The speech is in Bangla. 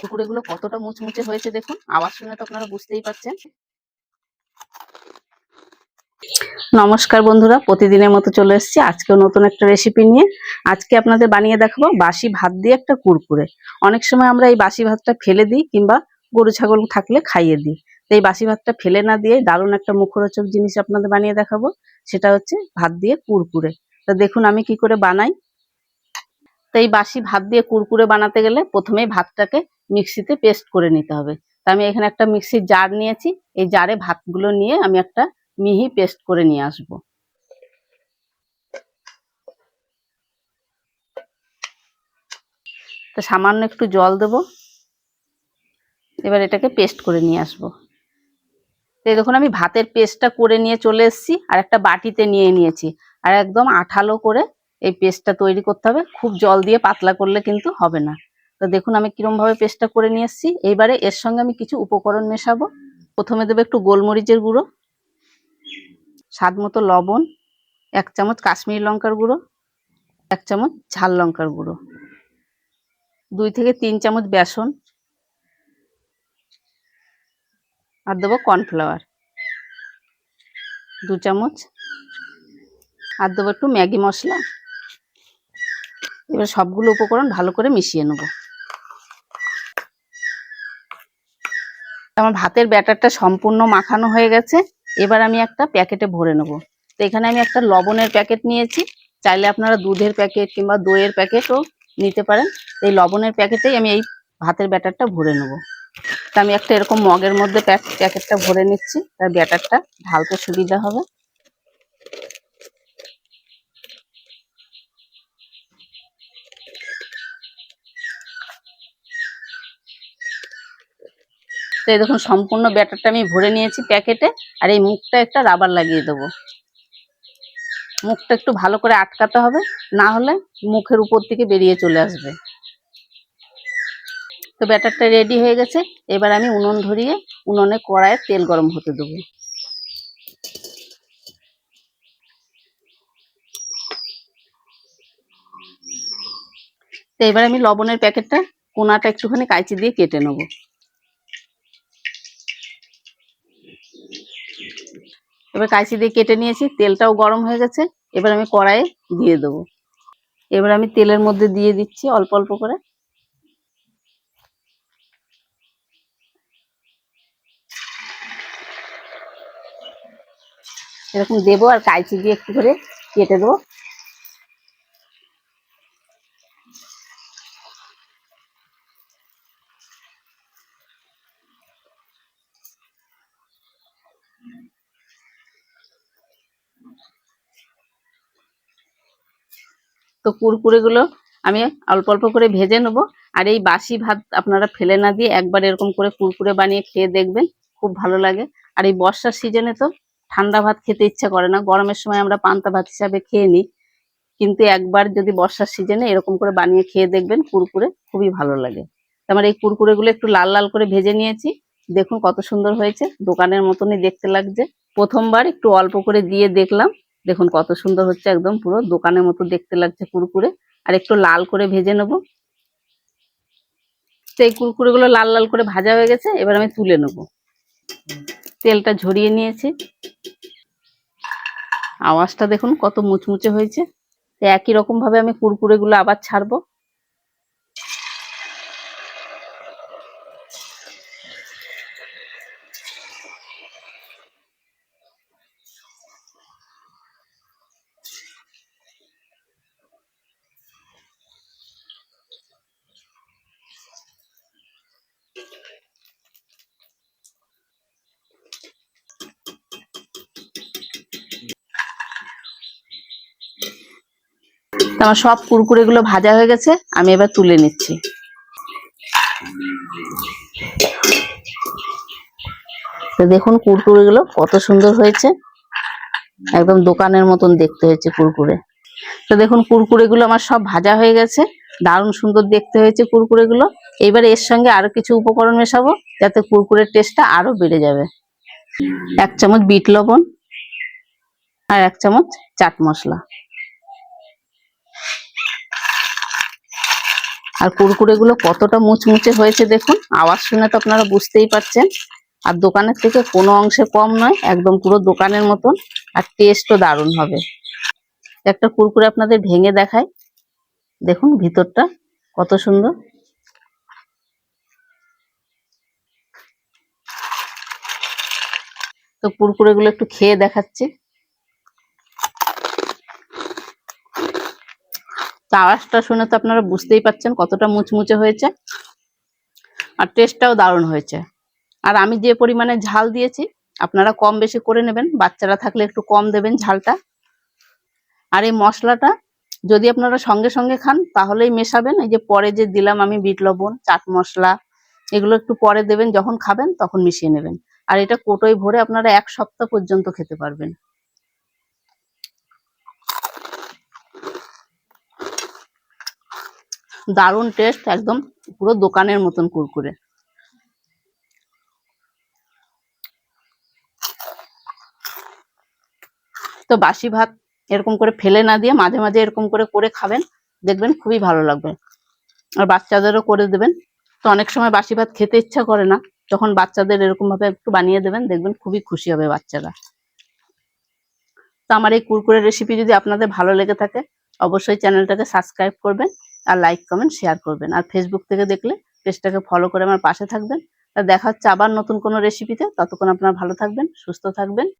কুকুরেগুলো কতটা মুচমুচে হয়েছে দেখুন। আওয়াজ শুনে তো আপনারা বুঝতেই পারছেন। নমস্কার বন্ধুরা, প্রতিদিনের মতো চলে এসেছি। আজকেও নতুন একটা রেসিপি নিয়ে। আজকে আপনাদের বানিয়ে দেখাবো বাসি ভাত দিয়ে একটা কুরকুরে। অনেক সময় আমরা এই বাসি ভাতটা ফেলে দিই কিংবা গরু, ছাগল থাকলে খাইয়ে দিই। তো এই বাসি ভাতটা ফেলে না দিয়ে দারুণ একটা মুখরোচক জিনিস আপনাদের বানিয়ে দেখাবো। সেটা হচ্ছে ভাত দিয়ে কুরকুরে। তো দেখুন আমি কি করে বানাই। তো এই বাসি ভাত দিয়ে কুরকুরে বানাতে গেলে প্রথমেই ভাতটাকে মিক্সিতে পেস্ট করে নিতে হবে। তো আমি এখানে একটা মিক্সির জার নিয়েছি। এই জারে ভাতগুলো নিয়ে আমি একটা মিহি পেস্ট করে নিয়ে আসব। তো সামান্য একটু জল দেব। এবার এটাকে পেস্ট করে নিয়ে আসব। তো এই দেখুন আমি ভাতের পেস্টটা করে নিয়ে চলে এসেছি আর একটা বাটিতে নিয়ে নিয়েছি। আর একদম আঠালো করে এই পেস্টটা তৈরি করতে হবে। খুব জল দিয়ে পাতলা করলে কিন্তু হবে না। তো দেখুন, আমি কিরম ভাবে পেস্টটা করে নিয়ে এসেছি। এইবারে এর সঙ্গে আমি কিছু উপকরণ মেশাবো। প্রথমে দেবো একটু গোলমরিচের গুঁড়ো স্বাদ মতো লবণ, এক চামচ কাশ্মীরি লঙ্কার গুঁড়ো, এক চামচ ঝাল লঙ্কার গুঁড়ো, দুই থেকে তিন চামচ বেসন, আর দেবো কর্নফ্লাওয়ার। দু চামচ, আর দেবো একটু ম্যাগি মশলা। এবার সবগুলো উপকরণ ভালো করে মিশিয়ে নেব। আমার ভাতের ব্যাটারটা সম্পূর্ণ মাখানো হয়ে গেছে। এবার আমি একটা প্যাকেটে ভরে নেব। তো এখানে আমি একটা লবণের প্যাকেট নিয়েছি। চাইলে আপনারা দুধের প্যাকেট কিংবা দইয়ের প্যাকেটও নিতে পারেন। এই লবণের প্যাকেটেই আমি এই ভাতের ব্যাটারটা ভরে নেব। তো আমি একটা এরকম মগের মধ্যে প্যাকেটটা ভরে নিচ্ছি। তার ব্যাটারটা ঢালতে সুবিধা হবে। তো এই দেখুন, সম্পূর্ণ ব্যাটারটা আমি ভরে নিয়েছি প্যাকেটে, আর এই মুখটা একটা রাবার লাগিয়ে দেবো। মুখটা একটু ভালো করে আটকাতে হবে, না হলে মুখের উপর থেকে বেরিয়ে চলে আসবে। তো ব্যাটারটা রেডি হয়ে গেছে, এবার আমি উনুন ধরিয়ে উনুনে কড়াইয়ে তেল গরম হতে দেবো। তো এবার আমি লবণের প্যাকেটটা কোনাটা একটুখানি কাঁচি দিয়ে কেটে নেব। এবার কাঁচি দিয়ে কেটে নিয়েছি, তেলটাও গরম হয়ে গেছে। এবার আমি কড়াইয়ে দিয়ে দেবো। এবার আমি তেলের মধ্যে দিয়ে দিচ্ছি অল্প অল্প করে। এরকম দেবো আর কাঁচি দিয়ে একটু করে কেটে দেবো। কুরকুরেগুলো আমি অল্প অল্প করে ভেজে নেব। আর এই বাসি ভাত আপনারা ফেলে না দিয়ে একবার এরকম করে কুরকুরে বানিয়ে খেয়ে দেখবেন, খুব ভালো লাগে। আর এই বর্ষার সিজনে তো ঠান্ডা ভাত খেতে ইচ্ছা করে না। গরমের সময় আমরা পান্তা ভাত হিসাবে খেয়ে নিই। কিন্তু একবার যদি বর্ষার সিজনে এরকম করে বানিয়ে খেয়ে দেখবেন, কুরকুরে খুবই ভালো লাগে। আমার এই কুরকুরেগুলো একটু লাল লাল করে ভেজে নিয়েছি। দেখুন কত সুন্দর হয়েছে। দোকানের মতনই দেখতে লাগছে। প্রথমবার একটু অল্প করে দিয়ে দেখলাম। দেখুন কত সুন্দর হচ্ছে একদম পুরো। দোকানের মতো দেখতে লাগছে কুরকুরে। আর একটু লাল করে ভেজে নেব। সেই কুরকুরে গুলো লাল লাল করে ভাজা হয়ে গেছে, এবার আমি তুলে নেব। তেলটা ঝরিয়ে নিয়েছি। আওয়াজটা দেখুন কত মুচমুচে হয়েছে। তো একই রকম ভাবে আমি কুরকুরে গুলো আবার ছাড়বো। আমার সব কুরকুরে গুলো ভাজা হয়ে গেছে, আমি এবার তুলে নিচ্ছি। তো দেখুন কুরকুরে গুলো কত সুন্দর হয়েছে। একদম দোকানের মতন দেখতে হয়েছে কুরকুরে। তো দেখুন কুরকুরে গুলো আমার সব ভাজা হয়ে গেছে, দারুণ সুন্দর দেখতে হয়েছে কুরকুরে গুলো এবার এর সঙ্গে আরও কিছু উপকরণ মেশাবো, যাতে কুরকুরের টেস্টটা আরও বেড়ে যাবে। এক চামচ বিট লবণ আর এক চামচ চাট মশলা। আর কুরকুরেগুলো কতটা মুচমুচে হয়েছে দেখুন। আওয়াজ শুনে তো আপনারা বুঝতেই পারছেন। আর দোকানের থেকে কোনো অংশে কম নয়, একদম পুরো দোকানের মতন। আর টেস্টও দারুণ হবে। একটা কুরকুরে আপনাদের ভেঙে দেখায় দেখুন ভিতরটা কত সুন্দর। তো কুরকুরে গুলো একটু খেয়ে দেখাচ্ছি। তো শুনে তো আপনারা বুঝতেই পাচ্ছেন কতটা মুচমুচে হয়েছে। আর টেস্টটাও দারুণ হয়েছে। আর আমি যে পরিমাণে ঝাল দিয়েছি, আপনারা কম বেশি করে নেবেন, বাচ্চারা থাকলে একটু কম দেবেন ঝালটা। আর এই মশলাটা যদি আপনারা সঙ্গে সঙ্গে খান, তাহলেই মেশাবেন। এই যে পরে যে দিলাম আমি বিট লবণ, চাট মশলা, এগুলো একটু পরে দেবেন, যখন খাবেন তখন মিশিয়ে নেবেন। আর এটা কোটোয় ভরে আপনারা এক সপ্তাহ পর্যন্ত খেতে পারবেন। দারুণ টেস্ট একদম পুরো দোকানের মতন কুরকুরে। তো বাসি ভাত এরকম করে ফেলে না দিয়ে মাঝে মাঝে এরকম করে করে খাবেন, দেখবেন খুবই ভালো লাগবে। আর বাচ্চাদেরও করে দেবেন। তো অনেক সময় বাসি ভাত খেতে ইচ্ছা করে না তখন বাচ্চাদের এরকম ভাবে একটু বানিয়ে দেবেন, দেখবেন খুবই খুশি হবে বাচ্চারা। তো আমার এই কুরকুরে রেসিপি যদি আপনাদের ভালো লেগে থাকে, অবশ্যই চ্যানেলটাকে সাবস্ক্রাইব করবেন। আর লাইক কমেন্ট শেয়ার করবেন। আর ফেসবুক থেকে দেখলে পেজটাকে ফলো করে আমার পাশে থাকবেন। দেখা হচ্ছে আবার নতুন কোনো রেসিপিতে ততক্ষণ আপনারা ভালো থাকবেন, সুস্থ থাকবেন।